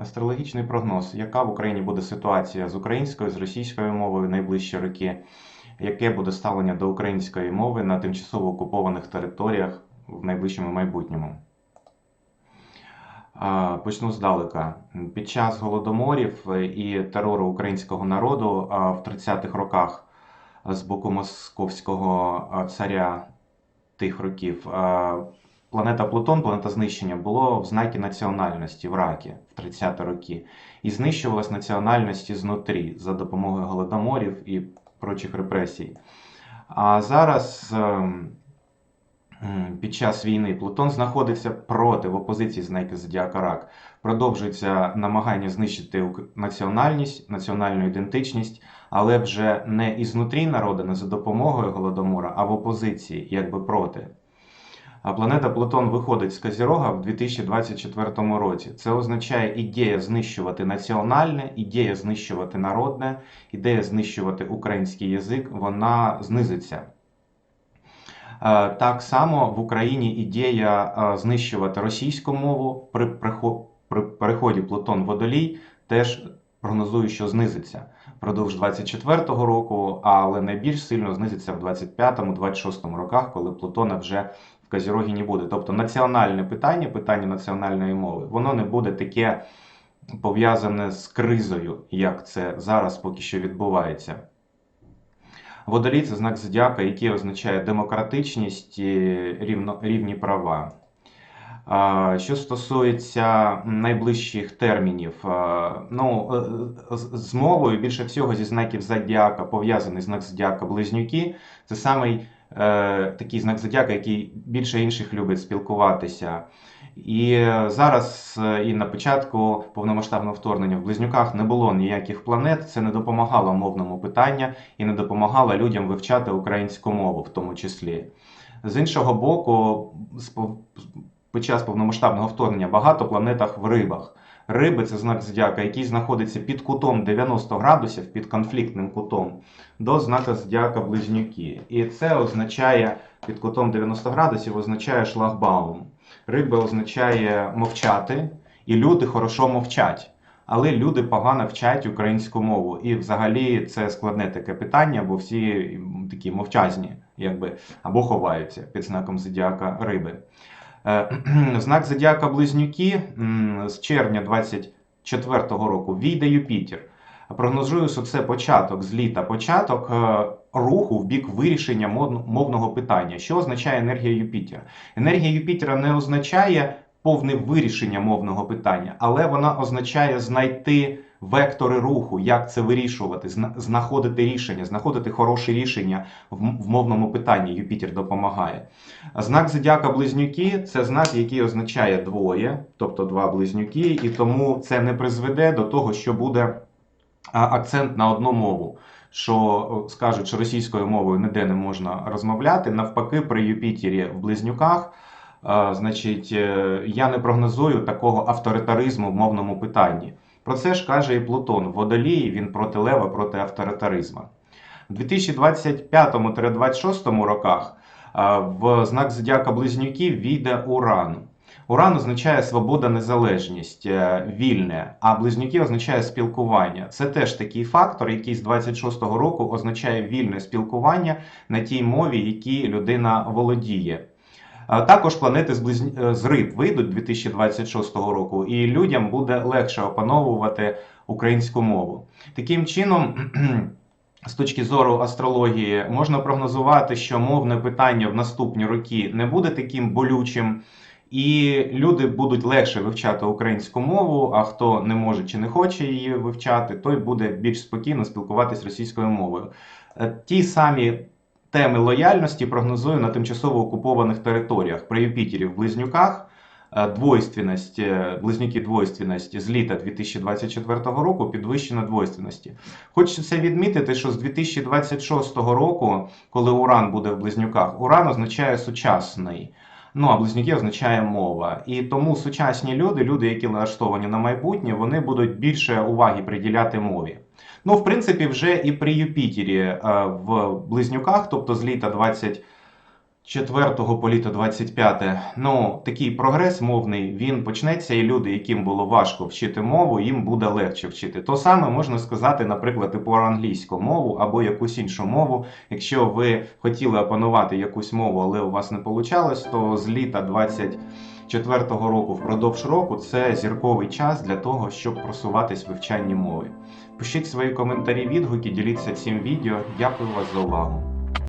Астрологічний прогноз. Яка в Україні буде ситуація з українською, з російською мовою в найближчі роки? Яке буде ставлення до української мови на тимчасово окупованих територіях в найближчому майбутньому? Почну здалека. Під час голодоморів і терору українського народу в 30-х роках з боку московського царя тих років планета Плутон, планета знищення, було в знакі національності в ракі в 30-ті роки. І знищувалась національності знутрі за допомогою голодоморів і прочих репресій. А зараз ем, під час війни Плутон знаходиться проти в опозиції знаки Зодіака Рак. Продовжується намагання знищити національність, національну ідентичність, але вже не ізнутрі народу, не за допомогою голодомора, а в опозиції, якби проти. А планета Плутон виходить з Козірога в 2024 році. Це означає ідея знищувати національне, ідея знищувати народне, ідея знищувати український язик, вона знизиться. Е, Так само в Україні ідея е, знищувати російську мову при при переході Плутон Водолій теж прогнозую, що знизиться впродовж 24-го року, але найбільш сильно знизиться в 25-26 роках, коли Плутона вже в не буде. Тобто національне питання, питання національної мови, воно не буде таке пов'язане з кризою, як це зараз поки що відбувається. Водолій це знак зодіака, який означає демократичність і рівно, рівні права. Що стосується найближчих термінів, ну, е, з з мовою більше всього зі знаків зодіака пов'язаний знак зодіака близнюки. Це самий е, такий знак зодіака, який більше інших любить спілкуватися. І е, зараз е, і на початку повномасштабного вторгнення в близнюках не було ніяких планет. Це не допомагало мовному питанню і не допомагало людям вивчати українську мову, в тому числі. З іншого боку, під час повномасштабного вторгнення багато планетах в рибах. Риби це знак зодіака, який знаходиться під кутом 90 градусів, під конфліктним кутом, до знака зодіака близнюки. І це означає під кутом 90 градусів, означає шлагбаум. Риби означає мовчати, і люди хорошо мовчать. Але люди погано вчать українську мову. І взагалі це складне таке питання, бо всі такі мовчазні, якби, або ховаються під знаком зодіака риби. Е, Знак зодіака Близнюки з червня 24-го року війде Юпітер. Прогнозую, що це початок з літа, початок е, руху в бік вирішення мовного питання. Що означає енергія Юпітера? Енергія Юпітера не означає повне вирішення мовного питання, але вона означає знайти вектори руху, як це вирішувати, знаходити рішення, знаходити хороші рішення в мовному питанні. Юпітер допомагає. Знак зодіака близнюки це знак, який означає двоє, тобто два близнюки, і тому це не призведе до того, що буде акцент на одну мову. Що скажуть, що російською мовою ніде не можна розмовляти. Навпаки, при Юпітері в близнюках, значить, е, я не прогнозую такого авторитаризму в мовному питанні. Про це ж каже і Плутон. В Водолії він проти лева, проти авторитаризму. У 2025-26 роках в знак зодіака близнюків війде Уран. Уран означає свобода, незалежність, е, вільне, а близнюки означає спілкування. Це теж такий фактор, який з 26-го року означає вільне спілкування на тій мові, якій людина володіє. Також планети з, е, риб вийдуть 2026 року, і людям буде легше опановувати українську мову. Таким чином, з точки зору астрології, можна прогнозувати, що мовне питання в наступні роки не буде таким болючим. І люди будуть легше вивчати українську мову, а хто не може чи не хоче її вивчати, той буде більш спокійно спілкуватись російською мовою. Е, Ті самі теми лояльності прогнозую на тимчасово окупованих територіях. При Юпітері в Близнюках е, двойственність, е, близнюки двойственність з літа 2024 року підвищена двойственності. Хочеться відмітити, що з 2026 року, коли Уран буде в Близнюках, Уран означає сучасний. Ну, а близнюки означає мова. І тому сучасні люди, люди, які налаштовані на майбутнє, вони будуть більше уваги приділяти мові. Ну, в принципі, вже і при Юпітері е, в близнюках, тобто з літа 20 4 по літо 25. Ну, такий прогрес мовний, він почнеться, і люди, яким було важко вчити мову, їм буде легше вчити. То саме можна сказати, наприклад, і про англійську мову або якусь іншу мову. Якщо ви хотіли опанувати якусь мову, але у вас не вийшло, то з літа 24 року впродовж року це зірковий час для того, щоб просуватись в вивчанні мови. Пишіть свої коментарі, відгуки, діліться цим відео. Дякую вас за увагу.